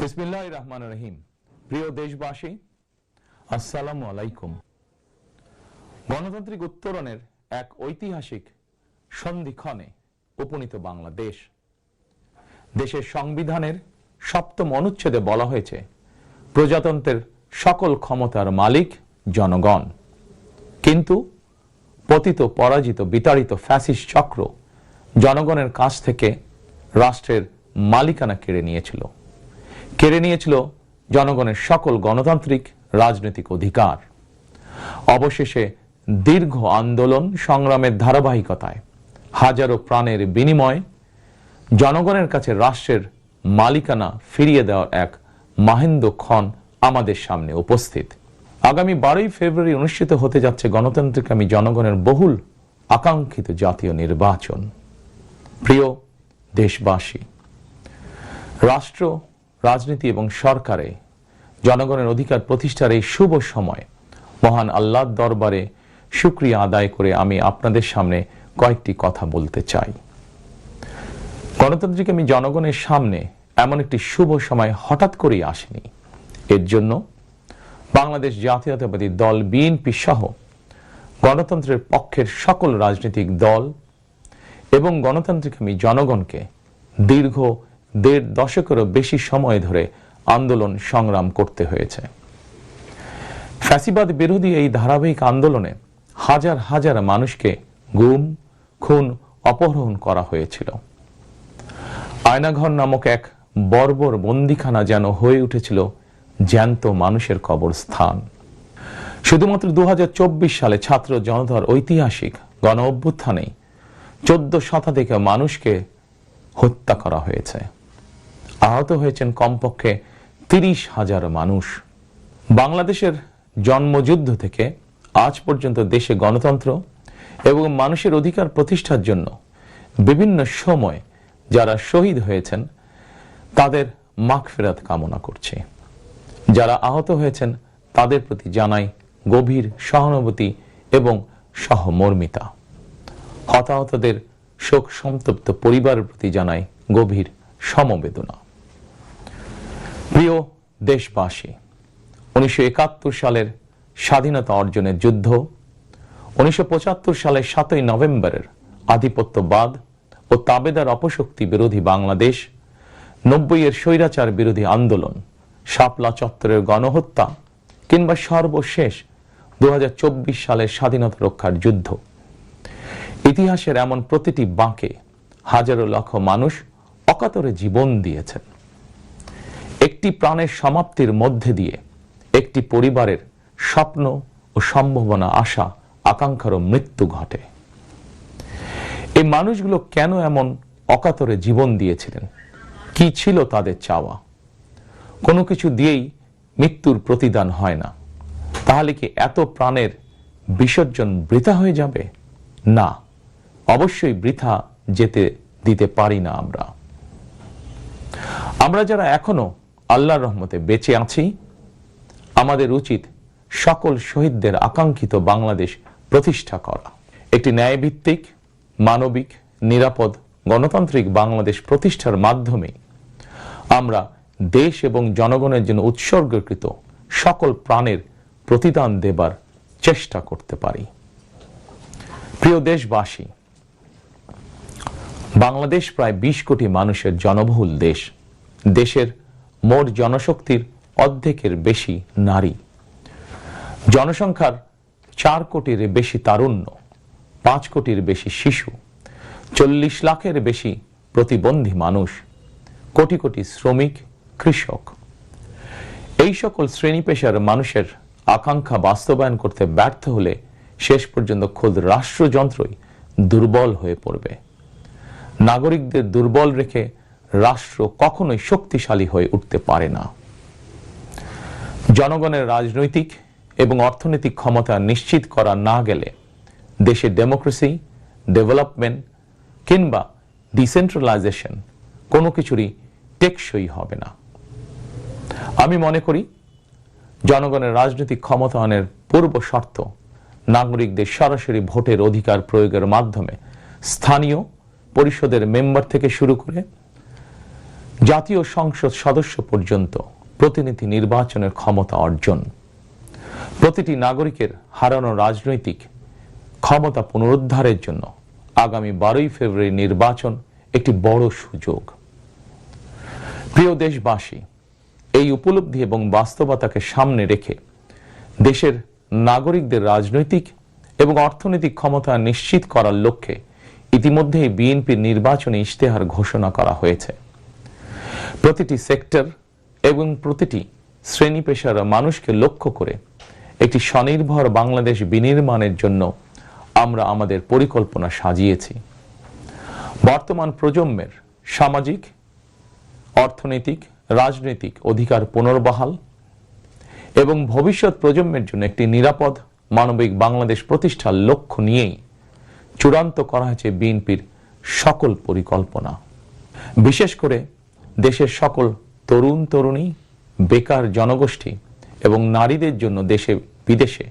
রহমান রহিম প্রিয় দেশবাসী, আসসালামু আলাইকুম। গণতান্ত্রিক উত্তরণের এক ঐতিহাসিক সন্ধিক্ষণে উপনীত বাংলাদেশ। দেশের সংবিধানের সপ্তম অনুচ্ছেদে বলা হয়েছে, প্রজাতন্ত্রের সকল ক্ষমতার মালিক জনগণ। কিন্তু পতিত পরাজিত বিতাড়িত ফ্যাসিস চক্র জনগণের কাছ থেকে রাষ্ট্রের মালিকানা কেড়ে নিয়েছিল। কেড়ে নিয়েছিল জনগণের সকল গণতান্ত্রিক রাজনৈতিক অধিকার। অবশেষে দীর্ঘ আন্দোলন সংগ্রামের ধারাবাহিকতায় হাজারো প্রাণের বিনিময়ে জনগণের কাছে রাষ্ট্রের মালিকানা ফিরিয়ে দেওয়ার এক মাহেন্দ্র ক্ষণ আমাদের সামনে উপস্থিত। আগামী বারোই ফেব্রুয়ারি অনুষ্ঠিত হতে যাচ্ছে গণতান্ত্রিকামী জনগণের বহুল আকাঙ্ক্ষিত জাতীয় নির্বাচন। প্রিয় দেশবাসী, রাষ্ট্র রাজনীতি এবং সরকারে জনগণের অধিকার প্রতিষ্ঠার এই শুভ সময়, মহান আল্লাহর দরবারে সুক্রিয়া আদায় করে আমি আপনাদের সামনে কয়েকটি কথা বলতে চাই। গণতান্ত্রিক আমি জনগণের সামনে এমন একটি শুভ সময় হঠাৎ করেই আসেনি। এর জন্য বাংলাদেশ জাতীয়তাবাদী দল বিএনপি সহ গণতন্ত্রের পক্ষের সকল রাজনৈতিক দল এবং গণতান্ত্রিক আমি জনগণকে দীর্ঘ দেড় দশকেরও বেশি সময় ধরে আন্দোলন সংগ্রাম করতে হয়েছে। ফ্যাসিবাদ বিরোধী এই ধারাবাহিক আন্দোলনে হাজার হাজার মানুষকে গুম, খুন, অপহরণ করা হয়েছিল। আয়নাঘর নামক এক বর্বর বন্দিখানা যেন হয়ে উঠেছিল জ্যান্ত মানুষের কবরস্থান। শুধুমাত্র দু হাজার চব্বিশ সালে ছাত্র জনতার ঐতিহাসিক গণ অভ্যুত্থানেই চোদ্দ শতাধিক মানুষকে হত্যা করা হয়েছে। আহত হয়েছেন কমপক্ষে তিরিশ হাজার মানুষ। বাংলাদেশের জন্মযুদ্ধ থেকে আজ পর্যন্ত দেশে গণতন্ত্র এবং মানুষের অধিকার প্রতিষ্ঠার জন্য বিভিন্ন সময় যারা শহীদ হয়েছেন, তাদের মাগফিরাত কামনা করছে। যারা আহত হয়েছেন, তাদের প্রতি জানাই গভীর সহানুভূতি এবং সহমর্মিতা। হতাহতদের শোক সন্তপ্ত পরিবারের প্রতি জানাই গভীর সমবেদনা। প্রিয় দেশবাসী, উনিশশো একাত্তর সালের স্বাধীনতা অর্জনের যুদ্ধ, উনিশশো পঁচাত্তর সালের সাতই নভেম্বরের আধিপত্যবাদ ও তাবেদার অপশক্তি বিরোধী বাংলাদেশ নব্বই এর স্বৈরাচার বিরোধী আন্দোলন, শাপলা চত্বরের গণহত্যা কিংবা সর্বশেষ দু হাজার চব্বিশ সালের স্বাধীনতা রক্ষার যুদ্ধ। ইতিহাসের এমন প্রতিটি বাঁকে হাজারো লক্ষ মানুষ অকাতরে জীবন দিয়েছেন। একটি প্রাণের সমাপ্তির মধ্যে দিয়ে একটি পরিবারের স্বপ্ন ও সম্ভাবনা, আশা আকাঙ্ক্ষারও মৃত্যু ঘটে। এই মানুষগুলো কেন এমন অকাতরে জীবন দিয়েছিলেন? কি ছিল তাদের চাওয়া? কোনো কিছু দিয়েই মৃত্যুর প্রতিদান হয় না। তাহলে কি এত প্রাণের বিসর্জন বৃথা হয়ে যাবে? না, অবশ্যই বৃথা যেতে দিতে পারি না আমরা। আমরা যারা এখনও আল্লাহর রহমতে বেঁচে আছি। আমাদের উচিত সকল শহীদদের আকাঙ্ক্ষিত বাংলাদেশ প্রতিষ্ঠা করা। একটি ন্যায়ভিত্তিক, মানবিক, নিরাপদ, গণতান্ত্রিক বাংলাদেশ প্রতিষ্ঠার মাধ্যমে আমরা দেশ এবং জনগণের জন্য উৎসর্গকৃত সকল প্রাণের প্রতিদান দেবার চেষ্টা করতে পারি। প্রিয় দেশবাসী, বাংলাদেশ প্রায় বিশ কোটি মানুষের জনবহুল দেশ। দেশের মোট জনশক্তির অর্ধেকের বেশি নারী। জনসংখ্যার চার কোটির বেশি তারুণ্য, পাঁচ কোটির বেশি শিশু, চল্লিশ লাখের বেশি প্রতিবন্ধী মানুষ, কোটি কোটি শ্রমিক, কৃষক। এই সকল শ্রেণি পেশার মানুষের আকাঙ্ক্ষা বাস্তবায়ন করতে ব্যর্থ হলে শেষ পর্যন্ত খোদ রাষ্ট্রযন্ত্রই দুর্বল হয়ে পড়বে। নাগরিকদের দুর্বল রেখে রাষ্ট্র কখনোই শক্তিশালী হয়ে উঠতে পারে না। জনগণের রাজনৈতিক এবং অর্থনৈতিক ক্ষমতা নিশ্চিত করা না গেলে দেশের ডেমোক্রেসি ডেভেলপমেন্ট কিংবা ডিসেন্ট্রালাইজেশন কোনো কিছুরই টেকসই হবে না। আমি মনে করি জনগণের রাজনৈতিক ক্ষমতায়নের পূর্ব শর্ত নাগরিকদের সরাসরি ভোটের অধিকার প্রয়োগের মাধ্যমে স্থানীয় পরিষদের মেম্বার থেকে শুরু করে জাতীয় সংসদ সদস্য পর্যন্ত প্রতিনিধি নির্বাচনের ক্ষমতা অর্জন। প্রতিটি নাগরিকের হারানো রাজনৈতিক ক্ষমতা পুনরুদ্ধারের জন্য আগামী বারোই ফেব্রুয়ারি নির্বাচন একটি বড় সুযোগ। প্রিয় দেশবাসী, এই উপলব্ধি এবং বাস্তবতাকে সামনে রেখে দেশের নাগরিকদের রাজনৈতিক এবং অর্থনৈতিক ক্ষমতা নিশ্চিত করার লক্ষ্যে ইতিমধ্যেই বিএনপির নির্বাচনী ইশতেহার ঘোষণা করা হয়েছে। প্রতিটি সেক্টর এবং প্রতিটি শ্রেণি পেশার মানুষকে লক্ষ্য করে একটি স্বনির্ভর বাংলাদেশ বিনির্মাণের জন্য আমরা আমাদের পরিকল্পনা সাজিয়েছি। বর্তমান প্রজন্মের সামাজিক, অর্থনৈতিক, রাজনৈতিক অধিকার পুনর্বহাল এবং ভবিষ্যৎ প্রজন্মের জন্য একটি নিরাপদ মানবিক বাংলাদেশ প্রতিষ্ঠার লক্ষ্য নিয়েই চূড়ান্ত করা হয়েছে বিএনপির সকল পরিকল্পনা। বিশেষ করে দেশের সকল তরুণ তরুণী, বেকার জনগোষ্ঠী এবং নারীদের জন্য দেশে বিদেশে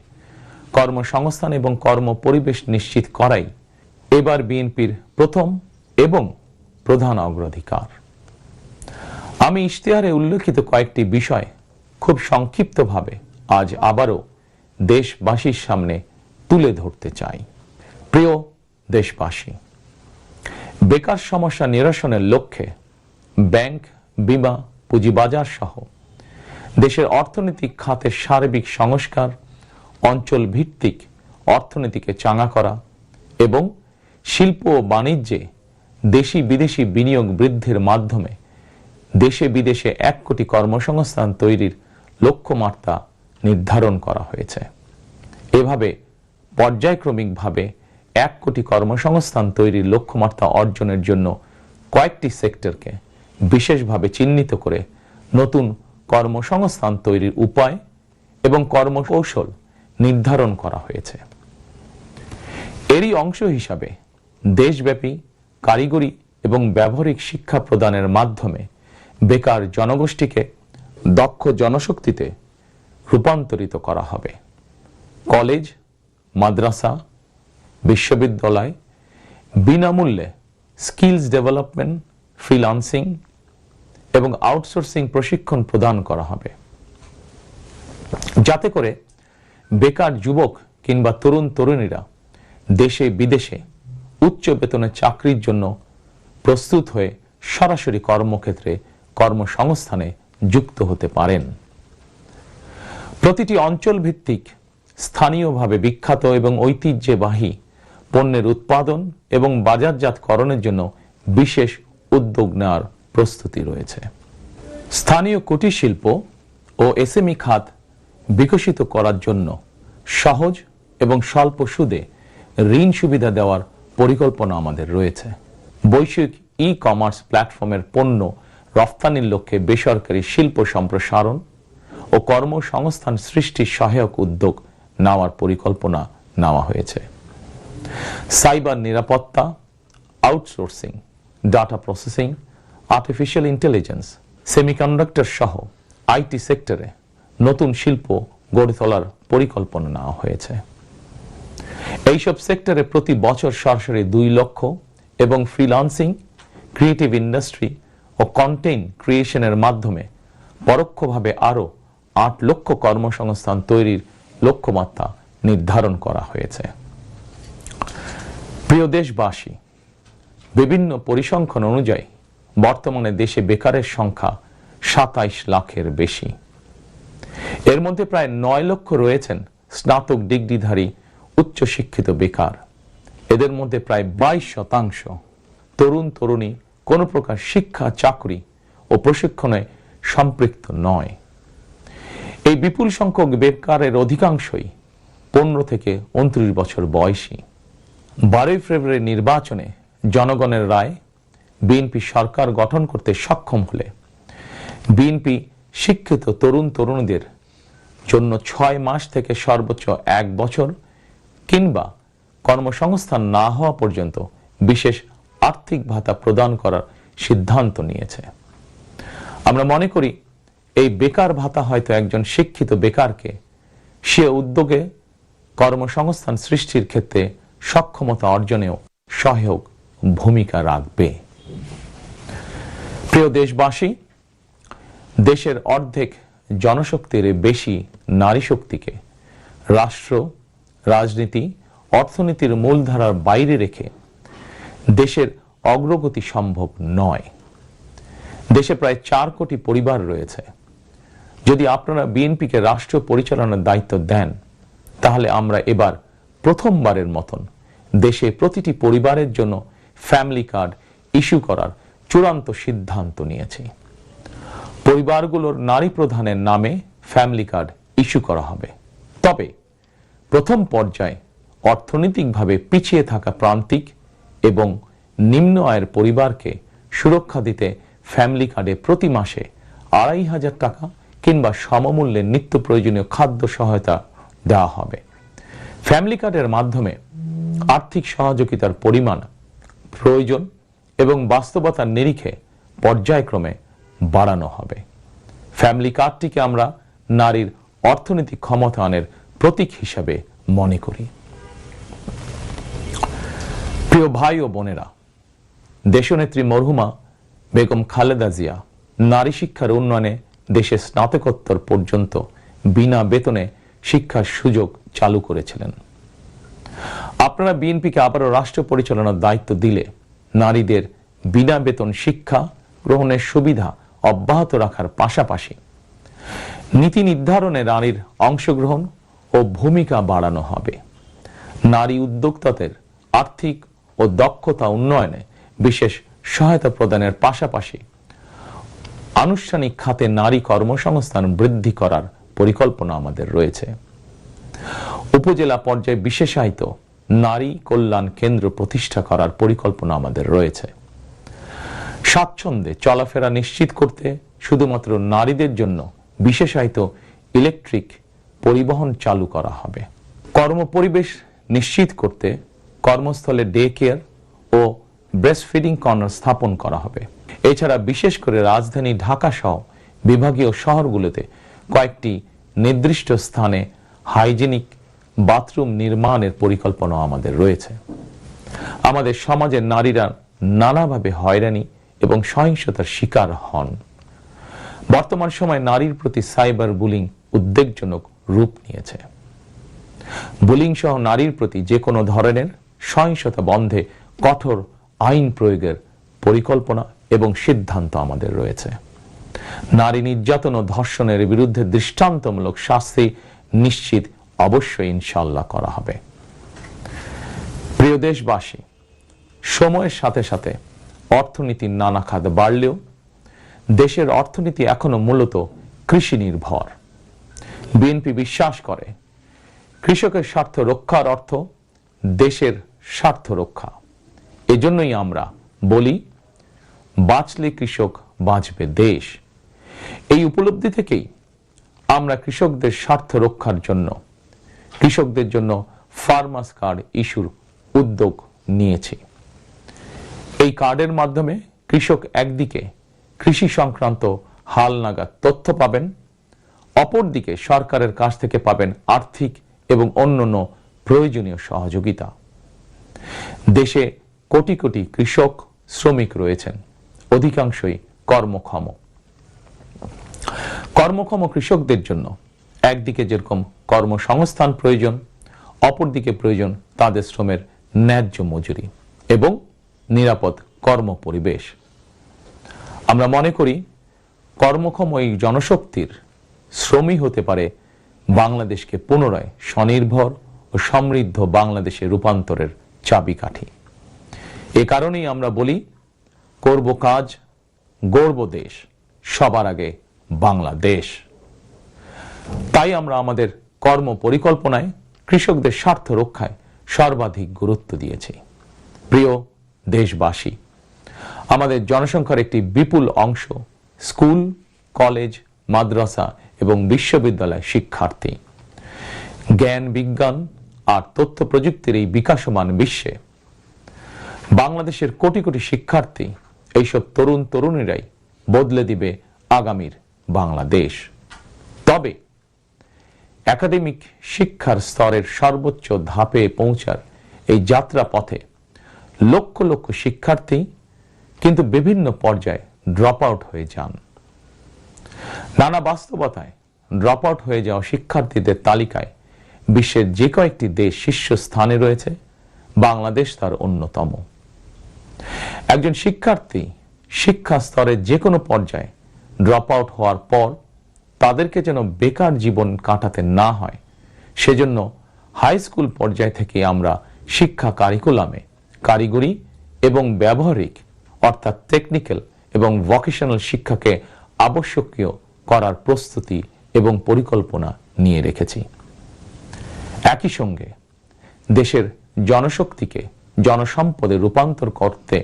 কর্মসংস্থান এবং কর্ম পরিবেশ নিশ্চিত করাই এবার বিএনপির প্রথম এবং প্রধান অগ্রাধিকার। আমি ইশতেহারে উল্লেখিত কয়েকটি বিষয় খুব সংক্ষিপ্তভাবে আজ আবারও দেশবাসীর সামনে তুলে ধরতে চাই। প্রিয় দেশবাসী, বেকার সমস্যা নিরসনের লক্ষ্যে ব্যাংক, বিমা, পুঁজিবাজার সহ। দেশের অর্থনৈতিক খাতের সার্বিক সংস্কার অঞ্চল ভিত্তিক অর্থনীতিকে চাঙা করা এবং শিল্প ও বাণিজ্যে দেশি বিদেশি বিনিয়োগ বৃদ্ধির মাধ্যমে দেশে বিদেশে এক কোটি কর্মসংস্থান তৈরির লক্ষ্যমাত্রা নির্ধারণ করা হয়েছে। এভাবে পর্যায়ক্রমিকভাবে এক কোটি কর্মসংস্থান তৈরির লক্ষ্যমাত্রা অর্জনের জন্য কয়েকটি সেক্টরকে বিশেষভাবে চিহ্নিত করে নতুন কর্মসংস্থান তৈরির উপায় এবং কর্মকৌশল নির্ধারণ করা হয়েছে। এরই অংশ হিসাবে দেশব্যাপী কারিগরি এবং ব্যবহারিক শিক্ষা প্রদানের মাধ্যমে বেকার জনগোষ্ঠীকে দক্ষ জনশক্তিতে রূপান্তরিত করা হবে। কলেজ, মাদ্রাসা, বিশ্ববিদ্যালয় বিনামূল্যে স্কিলস ডেভেলপমেন্ট ফ্রিলান্সিং এবং আউটসোর্সিং প্রশিক্ষণ প্রদান করা হবে। যাতে করে বেকার যুবক কিংবা তরুণ তরুণীরা দেশে বিদেশে উচ্চ বেতনের চাকরির জন্য প্রস্তুত হয়ে সরাসরি কর্মক্ষেত্রে কর্মসংস্থানে যুক্ত হতে পারেন। প্রতিটি অঞ্চল ভিত্তিক স্থানীয়ভাবে বিখ্যাত এবং ঐতিহ্যবাহী পণ্যের উৎপাদন এবং বাজারজাতকরণের জন্য বিশেষ উদ্যোগ নেওয়ার প্রস্তুতি রয়েছে। স্থানীয় কুটির শিল্প ও এসএমই খাত বিকশিত করার জন্য সহজ এবং স্বল্প সুদে ঋণ সুবিধা দেওয়ার পরিকল্পনা আমাদের রয়েছে। বৈশ্বিক ই কমার্স প্ল্যাটফর্মের পণ্য রফতানির লক্ষ্যে বেসরকারি শিল্প সম্প্রসারণ ও কর্মসংস্থান সৃষ্টির সহায়ক উদ্যোগ নেওয়ার পরিকল্পনা নেওয়া হয়েছে। সাইবার নিরাপত্তা outsourcing data processing artificial intelligence semiconductor সহ আইটি সেক্টরে নতুন শিল্প গড়ে তোলার পরিকল্পনা নেওয়া হয়েছে। এইসব সেক্টরে প্রতি বছর সরাসরি দুই লক্ষ এবং ফ্রিলান্সিং ক্রিয়েটিভ ইন্ডাস্ট্রি ও কন্টেন্ট ক্রিয়েশনের মাধ্যমে পরোক্ষভাবে আরও আট লক্ষ কর্মসংস্থান তৈরির লক্ষ্যমাত্রা নির্ধারণ করা হয়েছে। প্রিয় দেশবাসী, বিভিন্ন পরিসংখ্যান অনুযায়ী বর্তমানে দেশে বেকারের সংখ্যা সাতাইশ লাখের বেশি। এর মধ্যে প্রায় নয় লক্ষ রয়েছেন স্নাতক ডিগ্রিধারী উচ্চশিক্ষিত বেকার। এদের মধ্যে প্রায় বাইশ শতাংশ তরুণ তরুণী, কোনো প্রকার শিক্ষা, চাকরি ও প্রশিক্ষণে সম্পৃক্ত নয়। এই বিপুল সংখ্যক বেকারের অধিকাংশই পনেরো থেকে উনত্রিশ বছর বয়সী। বারোই ফেব্রুয়ারি নির্বাচনে জনগণের রায় বিএনপি সরকার গঠন করতে সক্ষম হলে বিএনপি শিক্ষিত তরুণ তরুণীদের জন্য ছয় মাস থেকে সর্বোচ্চ এক বছর কিংবা কর্মসংস্থান না হওয়া পর্যন্ত বিশেষ আর্থিক ভাতা প্রদান করার সিদ্ধান্ত নিয়েছে। আমরা মনে করি, এই বেকার ভাতা হয়তো একজন শিক্ষিত বেকারকে সে উদ্যোগে কর্মসংস্থান সৃষ্টির ক্ষেত্রে সক্ষমতা অর্জনেও সহায়ক ভূমিকা রাখবে। প্রিয় দেশবাসী, দেশের অর্ধেক জনশক্তির বেশি নারী শক্তিকে রাষ্ট্র, রাজনীতি, অর্থনীতির মূলধারার বাইরে রেখে দেশের অগ্রগতি সম্ভব নয়। দেশে প্রায় চার কোটি পরিবার রয়েছে। যদি আপনারা বিএনপিকে রাষ্ট্র পরিচালনার দায়িত্ব দেন, তাহলে আমরা এবার প্রথমবারের মতন দেশে প্রতিটি পরিবারের জন্য ফ্যামিলি কার্ড ইস্যু করার চূড়ান্ত সিদ্ধান্ত নিয়েছি। পরিবারগুলোর নারী প্রধানের নামে ফ্যামিলি কার্ড ইস্যু করা হবে। তবে প্রথম পর্যায়ে অর্থনৈতিকভাবে পিছিয়ে থাকা প্রান্তিক এবং নিম্ন আয়ের পরিবারকে সুরক্ষা দিতে ফ্যামিলি কার্ডে প্রতি মাসে আড়াই হাজার টাকা কিংবা সমমূল্যে নিত্য প্রয়োজনীয় খাদ্য সহায়তা দেওয়া হবে। ফ্যামিলি কার্ডের মাধ্যমে আর্থিক সহযোগিতার পরিমাণ প্রয়োজন এবং বাস্তবতার নিরিখে পর্যায়ক্রমে বাড়ানো হবে। ফ্যামিলি কার্ডটিকে আমরা নারীর অর্থনৈতিক ক্ষমতায়নের প্রতীক হিসাবে মনে করি। প্রিয় ভাই ও বোনেরা, দেশনেত্রী মরহুমা বেগম খালেদা জিয়া নারী শিক্ষার উন্নয়নে দেশে স্নাতকোত্তর পর্যন্ত বিনা বেতনে শিক্ষার সুযোগ চালু করেছিলেন। আপনারা বিএনপিকে আবারও রাষ্ট্র পরিচালনার দায়িত্ব দিলে নারীদের বিনা বেতন শিক্ষা গ্রহণের সুবিধা অব্যাহত রাখার পাশাপাশি নীতি নির্ধারণে নারীর অংশগ্রহণ ও ভূমিকা বাড়ানো হবে। নারী উদ্যোক্তাদের আর্থিক ও দক্ষতা উন্নয়নে বিশেষ সহায়তা প্রদানের পাশাপাশি আনুষ্ঠানিক খাতে নারী কর্মসংস্থান বৃদ্ধি করার পরিকল্পনা আমাদের রয়েছে। উপজেলা পর্যায়ে বিশেষায়িত নারী কল্যাণ কেন্দ্র প্রতিষ্ঠা করার পরিকল্পনা আমাদের রয়েছে। স্বাচ্ছন্দ্যে চলাফেরা নিশ্চিত করতে শুধুমাত্র নারীদের জন্য বিশেষায়িত ইলেকট্রিক পরিবহন চালু করা হবে। কর্মপরিবেশ নিশ্চিত করতে কর্মস্থলে ডে কেয়ার ও ব্রেস্ট ফিডিং কর্নার স্থাপন করা হবে। এছাড়া বিশেষ করে রাজধানী ঢাকা সহ বিভাগীয় শহরগুলোতে কয়েকটি নির্দিষ্ট স্থানে হাইজেনিক বাথরুম নির্মাণের পরিকল্পনা আমাদের রয়েছে। আমাদের সমাজের নারীরা নানাভাবে হয়রানি এবং সহিংসতার শিকার হন। বর্তমান সময় নারীর প্রতি সাইবার বুলিং উদ্বেগজনক রূপ নিয়েছে। বুলিং সহ নারীর প্রতি যে কোনো ধরনের সহিংসতা বন্ধে কঠোর আইন প্রয়োগের পরিকল্পনা এবং সিদ্ধান্ত আমাদের রয়েছে। নারী নির্যাতন ও ধর্ষণের বিরুদ্ধে দৃষ্টান্তমূলক শাস্তি নিশ্চিত অবশ্যই ইনশাল্লাহ করা হবে। প্রিয় দেশবাসী, সময়ের সাথে সাথে অর্থনীতির নানা খাত বাড়লেও দেশের অর্থনীতি এখনও মূলত কৃষি নির্ভর বিএনপি বিশ্বাস করে, কৃষকের স্বার্থ রক্ষার অর্থ দেশের স্বার্থ রক্ষা। এজন্যই আমরা বলি, বাঁচলে কৃষক বাঁচবে দেশ। এই উপলব্ধি থেকেই আমরা কৃষকদের স্বার্থ রক্ষার জন্য কৃষকদের জন্য ফার্মার্স কার্ড ইস্যুর উদ্যোগ নিয়েছি। এই কার্ডের মাধ্যমে কৃষক একদিকে কৃষি সংক্রান্ত হাল নাগাদ তথ্য পাবেন, অপরদিকে সরকারের কাছ থেকে পাবেন আর্থিক এবং অন্যান্য প্রয়োজনীয় সহযোগিতা। দেশে কোটি কোটি কৃষক, শ্রমিক রয়েছেন, অধিকাংশই কর্মক্ষম। কর্মক্ষম কৃষকদের জন্য একদিকে যেরকম কর্মসংস্থান প্রয়োজন, অপরদিকে প্রয়োজন তাদের শ্রমের ন্যায্য মজুরি এবং নিরাপদ কর্ম পরিবেশ আমরা মনে করি কর্মক্ষম এই জনশক্তির শ্রমই হতে পারে বাংলাদেশকে পুনরায় স্বনির্ভর ও সমৃদ্ধ বাংলাদেশে রূপান্তরের চাবিকাঠি। এ কারণেই আমরা বলি, করব কাজ গর্ব দেশ, সবার আগে বাংলাদেশ। তাই আমরা আমাদের কর্ম পরিকল্পনায় কৃষকদের স্বার্থ রক্ষায় সর্বাধিক গুরুত্ব দিয়েছি। প্রিয় দেশবাসী, আমাদের জনসংখ্যার একটি বিপুল অংশ স্কুল, কলেজ, মাদ্রাসা এবং বিশ্ববিদ্যালয় শিক্ষার্থী। জ্ঞান, বিজ্ঞান আর তথ্য প্রযুক্তির এই বিকাশমান বিশ্বে বাংলাদেশের কোটি কোটি শিক্ষার্থী এইসব তরুণ তরুণীরাই বদলে দিবে আগামীর বাংলাদেশ। তবে একাডেমিক শিক্ষার স্তরের সর্বোচ্চ ধাপে পৌঁছার এই যাত্রা পথে লক্ষ লক্ষ শিক্ষার্থী কিন্তু বিভিন্ন পর্যায়ে ড্রপ আউট হয়ে যান। নানা বাস্তবতায় ড্রপ আউট হয়ে যাওয়া শিক্ষার্থীদের তালিকায় বিশ্বের যে কয়েকটি দেশ শীর্ষস্থানে রয়েছে, বাংলাদেশ তার অন্যতম। একজন শিক্ষার্থী শিক্ষা স্তরের যে কোনো পর্যায়ে ড্রপ আউট হওয়ার পর তাদেরকে যেন বেকার জীবন কাটাতে না হয়। সেজন্য হাই স্কুল পর্যায় থেকে আমরা শিক্ষা কারিকুলামে কারিগরি এবং ব্যবহারিক, অর্থাৎ টেকনিক্যাল এবং ভোকেশনাল শিক্ষাকে আবশ্যকীয় করার প্রস্তুতি এবং পরিকল্পনা নিয়ে রেখেছি। একই সঙ্গে দেশের জনশক্তিকে জনসম্পদে রূপান্তর করতে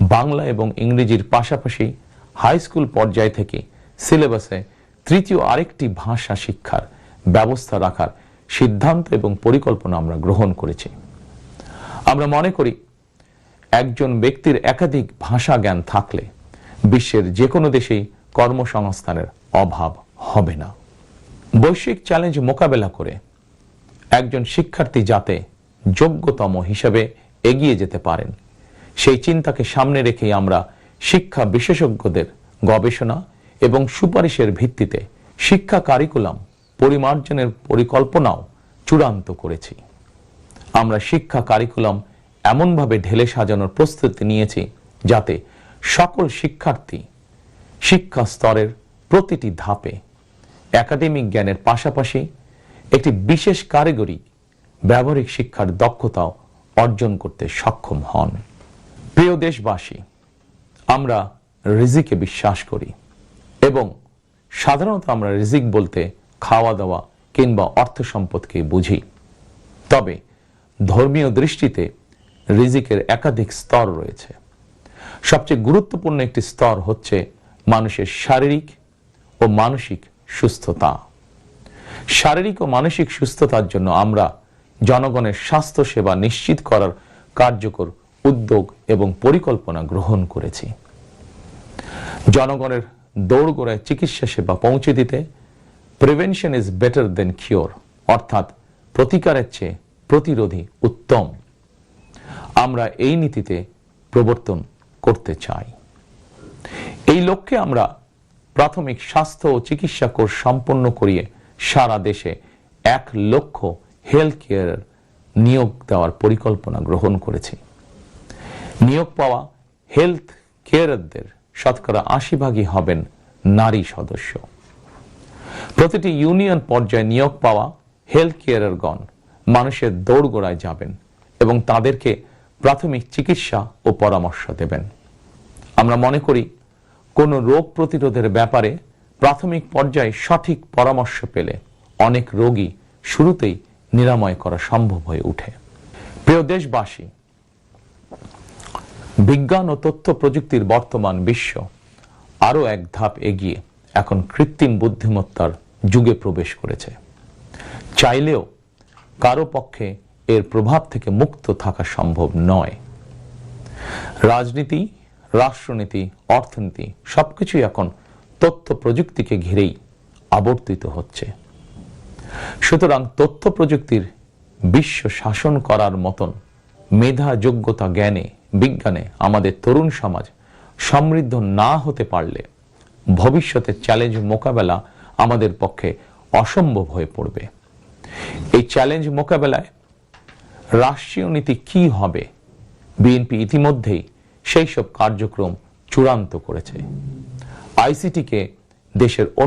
বাংলা এবং ইংরেজির পাশাপাশি হাই স্কুল পর্যায় থেকে সিলেবাসে তৃতীয় আরেকটি ভাষা শিক্ষার ব্যবস্থা রাখার সিদ্ধান্ত এবং পরিকল্পনা আমরা গ্রহণ করেছি। আমরা মনে করি, একজন ব্যক্তির একাধিক ভাষা জ্ঞান থাকলে বিশ্বের যে কোনো দেশেই কর্মসংস্থানের অভাব হবে না। বৈশ্বিক চ্যালেঞ্জ মোকাবেলা করে একজন শিক্ষার্থী যাতে যোগ্যতম হিসেবে এগিয়ে যেতে পারেন, সেই চিন্তাকে সামনে রেখেই আমরা শিক্ষা বিশেষজ্ঞদের গবেষণা এবং সুপারিশের ভিত্তিতে শিক্ষা কারিকুলাম পরিমার্জনের পরিকল্পনাও চূড়ান্ত করেছি। আমরা শিক্ষা কারিকুলাম এমনভাবে ঢেলে সাজানোর প্রস্তুতি নিয়েছি যাতে সকল শিক্ষার্থী শিক্ষা স্তরের প্রতিটি ধাপে একাডেমিক জ্ঞানের পাশাপাশি একটি বিশেষ কারিগরি ব্যবহারিক শিক্ষার দক্ষতাও অর্জন করতে সক্ষম হন। প্রিয় দেশবাসী, আমরা রিজিকে বিশ্বাস করি। এবং সাধারণত আমরা রিজিক বলতে খাওয়া দাওয়া কিংবা অর্থ সম্পদকে বুঝি। তবে ধর্মীয় দৃষ্টিতে রিজিকের একাধিক স্তর রয়েছে। সবচেয়ে গুরুত্বপূর্ণ একটি স্তর হচ্ছে মানুষের শারীরিক ও মানসিক সুস্থতা। শারীরিক ও মানসিক সুস্থতার জন্য আমরা জনগণের স্বাস্থ্য সেবা নিশ্চিত করার কার্যকর উদ্যোগ এবং পরিকল্পনা গ্রহণ করেছি। জনগণের দৌড়গোড়ায় চিকিৎসা সেবা পৌঁছে দিতে prevention is better than cure অর্থাৎ প্রতিকারের চেয়ে প্রতিরোধী উত্তম। আমরা এই নীতিতে প্রবর্তন করতে চাই। এই লক্ষ্যে আমরা প্রাথমিক স্বাস্থ্য ও চিকিৎসা কোর্স সম্পন্ন করিয়ে সারা দেশে এক লক্ষ হেলথ কেয়ার নিয়োগ দেওয়ার পরিকল্পনা গ্রহণ করেছি। নিয়োগ পাওয়া হেলথ কেয়ারদের শতকরা আশি ভাগই হবেন নারী সদস্য। প্রতিটি ইউনিয়ন পর্যায়ে নিয়োগ পাওয়া হেলথ কেয়ারগণ মানুষের দৌড়গোড়ায় যাবেন এবং তাদেরকে প্রাথমিক চিকিৎসা ও পরামর্শ দেবেন। আমরা মনে করি, কোনো রোগ প্রতিরোধের ব্যাপারে প্রাথমিক পর্যায়ে সঠিক পরামর্শ পেলে অনেক রোগী শুরুতেই নিরাময় করা সম্ভব হয়ে উঠে প্রিয় দেশবাসী বিজ্ঞান ও তথ্য প্রযুক্তির বর্তমান বিশ্ব আরও এক ধাপ এগিয়ে এখন কৃত্রিম বুদ্ধিমত্তার যুগে প্রবেশ করেছে। চাইলেও কারও পক্ষে এর প্রভাব থেকে মুক্ত থাকা সম্ভব নয়। রাজনীতি, রাষ্ট্রনীতি, অর্থনীতি সবকিছুই এখন তথ্য প্রযুক্তিকে ঘিরেই আবর্তিত হচ্ছে। সুতরাং তথ্য প্রযুক্তির বিশ্ব শাসন করার মতন মেধা যোগ্যতা জ্ঞানে বিজ্ঞানে আমাদের তরুণ সমাজ সমৃদ্ধ না হতে পারলে ভবিষ্যতের চ্যালেঞ্জ মোকাবেলা আমাদের পক্ষে অসম্ভব হয়ে পড়বে। এই চ্যালেঞ্জ মোকাবেলায় রাষ্ট্রীয় নীতি কি হবে বিএনপি ইতিমধ্যেই সেই সব কার্যক্রম চূড়ান্ত করেছে। আইসিটিকে দেশের